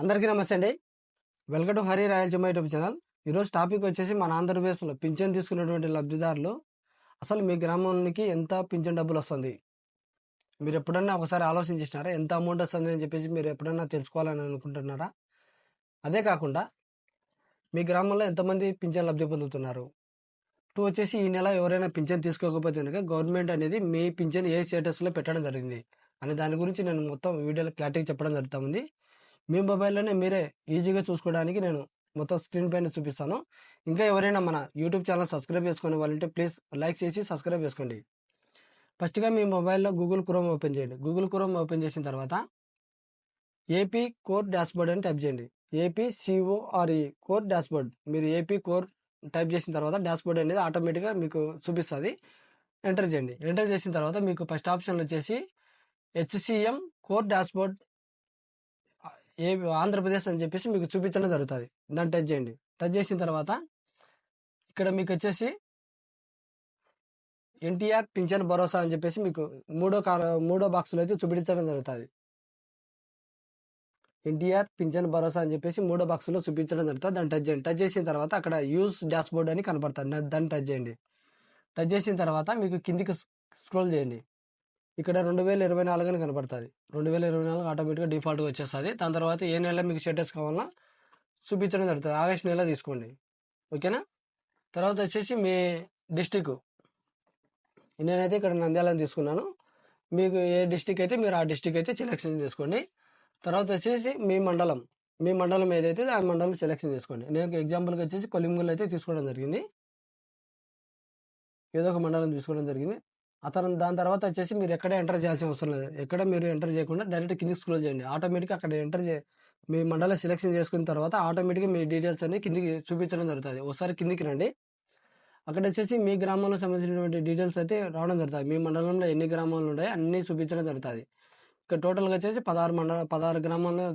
అందరికీ నమస్తే అండి. Welcome to Hari Rayalaseema YouTube channel. ఈరోజు టాపిక్ వచ్చేసి మన ఆంధ్రప్రదేశ్లో పింఛన్ తీసుకున్నటువంటి లబ్ధిదారులు అసలు మీ గ్రామానికి ఎంత పింఛన్ డబ్బులు వస్తుంది? మీరు ఎప్పుడన్నా ఒకసారి ఆలోచించినారా? ఎంత అమౌంట్ వస్తుంది అని చెప్పేసి మీరు ఎప్పుడన్నా తెలుసుకోవాలని అనుకుంటున్నారా? అదే కాకుండా మీ గ్రామంలో ఎంతమంది పింఛన్ లబ్ధి పొందుతున్నారు? టూ వచ్చేసి ఈ నెల ఎవరైనా పింఛన్ తీసుకోకపోతే కనుక గవర్నమెంట్ అనేది మీ పింఛన్ ఏ స్టేటస్లో పెట్టడం జరిగింది? అనే దాని గురించి నేను మొత్తం వీడియోలో క్లారిటీగా చెప్పడం జరుగుతుంది మీ మొబైల్లోనే మీరే ఈజీగా చూసుకోవడానికి నేను మొత్తం స్క్రీన్ పైన చూపిస్తాను. ఇంకా ఎవరైనా మన యూట్యూబ్ ఛానల్ సబ్స్క్రైబ్ చేసుకునే వాళ్ళంటే ప్లీజ్ లైక్ చేసి సబ్స్క్రైబ్ చేసుకోండి. ఫస్ట్గా మీ మొబైల్లో గూగుల్ క్రోమ్ ఓపెన్ చేయండి. గూగుల్ క్రోమ్ ఓపెన్ చేసిన తర్వాత ఏపీ కోర్ డాష్బోర్డ్ అని టైప్ చేయండి. AP C O R E core dashboard మీరు ఏపీ కోర్ టైప్ చేసిన తర్వాత డాష్బోర్డ్ అనేది ఆటోమేటిక్గా మీకు చూపిస్తుంది. ఎంటర్ చేయండి. ఎంటర్ చేసిన తర్వాత మీకు ఫస్ట్ ఆప్షన్ వచ్చేసి హెచ్సిఎం కోర్ డాష్బోర్డ్ ఏ ఆంధ్రప్రదేశ్ అని చెప్పేసి మీకు చూపించడం జరుగుతుంది. దాన్ని టచ్ చేయండి. టచ్ చేసిన తర్వాత ఇక్కడ మీకు వచ్చేసి ఎన్టీఆర్ పింఛన్ భరోసా అని చెప్పేసి మీకు మూడో మూడో బాక్స్లో అయితే చూపించడం జరుగుతుంది. ఎన్టీఆర్ పింఛన్ భరోసా అని చెప్పేసి మూడో బాక్స్లో చూపించడం జరుగుతుంది. దాన్ని టచ్ చేయండి. టచ్ చేసిన తర్వాత అక్కడ యూస్ డాష్ బోర్డ్ అని కనపడుతుంది. దాన్ని టచ్ చేయండి. టచ్ చేసిన తర్వాత మీకు కిందికి స్క్రోల్ చేయండి. ఇక్కడ రెండు వేల ఇరవై నాలుగు అని కనపడుతుంది. రెండు వేల ఇరవై నాలుగు ఆటోమేటిక్గా డిఫాల్ట్గా వచ్చేస్తుంది. దాని తర్వాత ఏ నెల మీకు స్టేటస్ కావాలన్నా చూపించడం జరుగుతుంది. ఆగస్ట్ నెల తీసుకోండి. ఓకేనా? తర్వాత వచ్చేసి మీ డిస్టిక్ నేనైతే ఇక్కడ నంద్యాలని తీసుకున్నాను. మీకు ఏ డిస్టిక్ అయితే మీరు ఆ డిస్టిక్ అయితే సెలెక్షన్ చేసుకోండి. తర్వాత వచ్చేసి మీ మండలం. మీ మండలం ఏదైతే ఆ మండలం సెలెక్షన్ చేసుకోండి. నేను ఎగ్జాంపుల్కి వచ్చేసి కొలింగులు అయితే తీసుకోవడం జరిగింది. ఏదో ఒక మండలం తీసుకోవడం జరిగింది. అతను దాని తర్వాత వచ్చేసి మీరు ఎక్కడ ఎంటర్ చేయాల్సిన అవసరం లేదు. ఎక్కడ మీరు ఎంటర్ చేయకుండా డైరెక్ట్ కిందికి స్క్రోల్ చేయండి. ఆటోమేటిక్గా అక్కడ ఎంటర్ చే మీ మండలం సెలెక్షన్ చేసుకున్న తర్వాత ఆటోమేటిక్గా మీ డీటెయిల్స్ అన్ని కిందికి చూపించడం జరుగుతుంది. ఒకసారి కిందికి రండి. అక్కడ వచ్చేసి మీ గ్రామంలో సంబంధించినటువంటి డీటెయిల్స్ అయితే రావడం జరుగుతుంది. మీ మండలంలో ఎన్ని గ్రామాలు ఉన్నాయో అన్నీ చూపించడం జరుగుతుంది. ఇక్కడ టోటల్గా వచ్చేసి పదహారు మండల పదహారు గ్రామాల్లో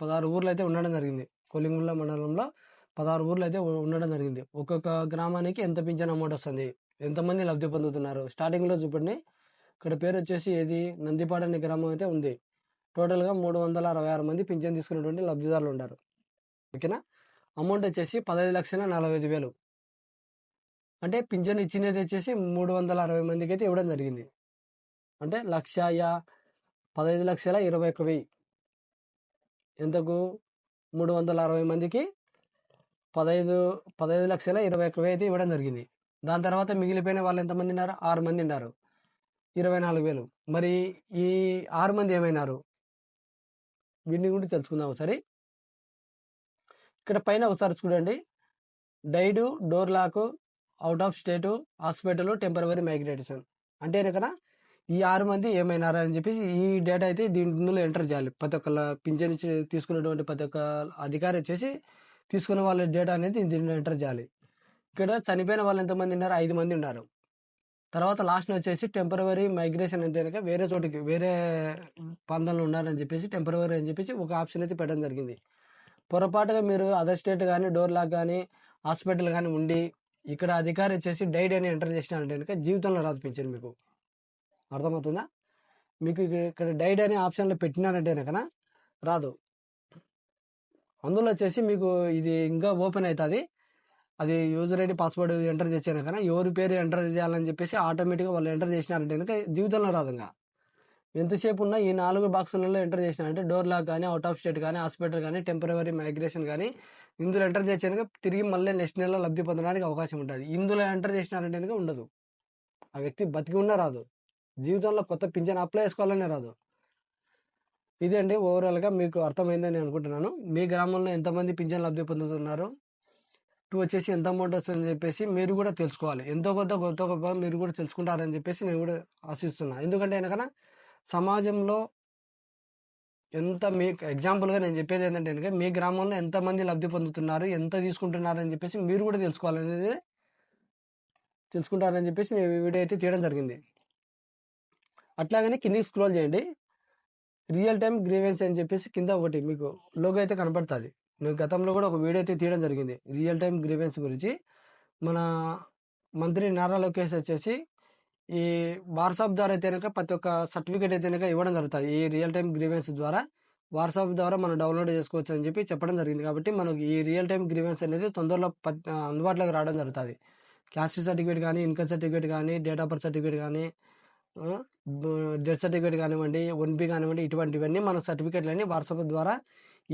పదహారు ఊర్లు అయితే ఉండడం జరిగింది. కొలింగుల మండలంలో పదహారు ఊర్లు అయితే ఉండడం జరిగింది. ఒక్కొక్క గ్రామానికి ఎంత పింఛన్ అమౌంట్ వస్తుంది? ఎంతమంది లబ్ధి పొందుతున్నారు? స్టార్టింగ్లో చూపండి. ఇక్కడ పేరు వచ్చేసి ఏది? నందిపాడు అనే గ్రామం అయితే ఉంది. టోటల్గా మూడు వందల అరవై ఆరు మంది పింఛన్ తీసుకున్నటువంటి లబ్ధిదారులు ఉన్నారు. ఓకేనా? అమౌంట్ వచ్చేసి పదహైదు లక్షల నలభై ఐదు వేలు. అంటే పింఛన్ ఇచ్చినది వచ్చేసి మూడు వందల అరవై మందికి అయితే ఇవ్వడం జరిగింది. అంటే లక్ష యా- పదహైదు లక్షల ఇరవై ఒక్క వెయ్యి. ఎంతకు? మూడు వందల అరవై మందికి పదహైదు పదహైదు లక్షల ఇరవై ఒక్క వెయ్యి అయితే ఇవ్వడం జరిగింది. దాని తర్వాత మిగిలిపోయిన వాళ్ళు ఎంతమంది ఉన్నారు? ఆరు మంది ఉన్నారు. ఇరవై నాలుగు వేలు. మరి ఈ ఆరు మంది ఏమైనారు? వీటిని గురించి తెలుసుకుందాం ఒకసారి. ఇక్కడ పైన ఒకసారి చూడండి. Died door lock out of state hospital temporary migration. అంటే కదా ఈ ఆరు మంది ఏమైనారా అని చెప్పేసి ఈ డేటా అయితే దీంట్లో ఎంటర్ చేయాలి. ప్రతి ఒక్కళ్ళ పింఛన్ తీసుకున్నటువంటి ప్రతి ఒక్క అధికారి వచ్చేసి తీసుకున్న వాళ్ళ డేటా అనేది దీంట్లో ఎంటర్ చేయాలి. ఇక్కడ చనిపోయిన వాళ్ళు ఎంతమంది ఉన్నారు? ఐదు మంది ఉన్నారు. తర్వాత లాస్ట్ వచ్చేసి టెంపరవరీ మైగ్రేషన్ అంటే కనుక వేరే చోటికి వేరే పందంలో ఉన్నారని చెప్పేసి టెంపరవరీ అని చెప్పేసి ఒక ఆప్షన్ అయితే పెట్టడం జరిగింది. పొరపాటుగా మీరు అదర్ స్టేట్ కానీ డోర్ లాక్ కానీ హాస్పిటల్ కానీ ఉండి ఇక్కడ అధికారి వచ్చేసి డైడ్ అని ఎంటర్ చేసినారంటే కనుక జీవితంలో రాదు మీకు. అర్థమవుతుందా? మీకు ఇక్కడ ఇక్కడ డైడ్ అనే ఆప్షన్లో పెట్టినారంటే కనుక రాదు. అందులో వచ్చేసి మీకు ఇది ఇంకా ఓపెన్ అవుతుంది. అది యూజర్ ఐడి పాస్వర్డ్ ఎంటర్ చేసాను కానీ ఎవరి పేరు ఎంటర్ చేయాలని చెప్పేసి ఆటోమేటిక్గా వాళ్ళు ఎంటర్ చేసినారంటే కనుక జీవితంలో రాదు ఇంకా. ఎంతసేపు ఉన్నా ఈ నాలుగు బాక్సులలో ఎంటర్ చేసినారంటే డోర్ లాక్ కానీ అవుట్ ఆఫ్ స్టేట్ కానీ హాస్పిటల్ కానీ టెంపరీ మైగ్రేషన్ కానీ ఇందులో ఎంటర్ చేసాక తిరిగి మళ్ళీ నెక్స్ట్ నెలలో లబ్ధి పొందడానికి అవకాశం ఉంటుంది. ఇందులో ఎంటర్ చేసినారంటే కనుక ఉండదు. ఆ వ్యక్తి బతికి ఉన్నా రాదు. జీవితంలో కొత్త పింఛన్ అప్లై చేసుకోవాలనే రాదు. ఇదండి అండి ఓవరాల్గా మీకు అర్థమైందని అనుకుంటున్నాను. మీ గ్రామంలో ఎంతమంది పింఛన్ లబ్ధి పొందుతున్నారు? టూ వచ్చేసి ఎంత అమౌంట్ వస్తుందని చెప్పేసి మీరు కూడా తెలుసుకోవాలి. ఎంతో కొంత కొత్త గొప్ప మీరు కూడా తెలుసుకుంటారని చెప్పేసి నేను కూడా ఆశిస్తున్నాను ఎందుకంటే వెనకన సమాజంలో ఎంత మీ ఎగ్జాంపుల్గా నేను చెప్పేది ఏంటంటే కనుక మీ గ్రామంలో ఎంతమంది లబ్ధి పొందుతున్నారు ఎంత తీసుకుంటున్నారు అని చెప్పేసి మీరు కూడా తెలుసుకోవాలనేది తెలుసుకుంటారని చెప్పేసి నేను వీడియో అయితే తీయడం జరిగింది. అట్లాగనే కిందికి స్క్రోల్ చేయండి. రియల్ టైం గ్రీవెన్స్ అని చెప్పేసి కింద ఒకటి మీకు లోగో అయితే కనపడుతుంది. నేను గతంలో కూడా ఒక వీడియో అయితే తీయడం జరిగింది. రియల్ టైం గ్రీవెన్స్ గురించి. మన మంత్రి నారా లోకేష్ వచ్చేసి ఈ వాట్సాప్ ద్వారా అయితే కనుక ప్రతి ఒక్క సర్టిఫికేట్ అయితే కనుక ఇవ్వడం జరుగుతుంది. ఈ రియల్ టైం గ్రీవెన్స్ ద్వారా వాట్సాప్ ద్వారా మనం డౌన్లోడ్ చేసుకోవచ్చు అని చెప్పి చెప్పడం జరిగింది. కాబట్టి మనకు ఈ రియల్ టైం గ్రీవెన్స్ అనేది తొందరలో ప- అందుబాటులోకి రావడం జరుగుతుంది. క్యాస్ట్ సర్టిఫికేట్ కానీ ఇన్కమ్ సర్టిఫికేట్ కానీ డేట్ ఆఫ్ బర్త్ సర్టిఫికేట్ కానీ డెత్ సర్టిఫికేట్ కానివ్వండి వన్ బి కానివ్వండి ఇటువంటివన్నీ మన సర్టిఫికేట్లన్నీ వాట్సాప్ ద్వారా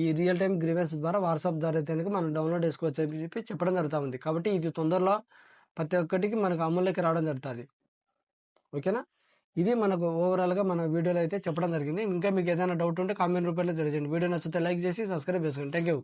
ఈ రియల్ టైం గ్రీవెన్స్ ద్వారా వాట్సాప్ ద్వారా అయితే మనం డౌన్లోడ్ చేసుకోవచ్చు అని చెప్పి చెప్పడం జరుగుతూ ఉంది. కాబట్టి ఇది తొందరలో ప్రతి ఒక్కటికి మనకు అమల్లోకి రావడం జరుగుతుంది. ఓకేనా? ఇది మనకు ఓవరాల్గా మన వీడియోలో అయితే చెప్పడం జరిగింది. ఇంకా మీకు ఏదైనా డౌట్ ఉంటే కామెంట్ రూపంలో తెలియజేయండి. వీడియో నచ్చితే లైక్ చేసి సబ్స్క్రైబ్ చేసుకోండి. Thank you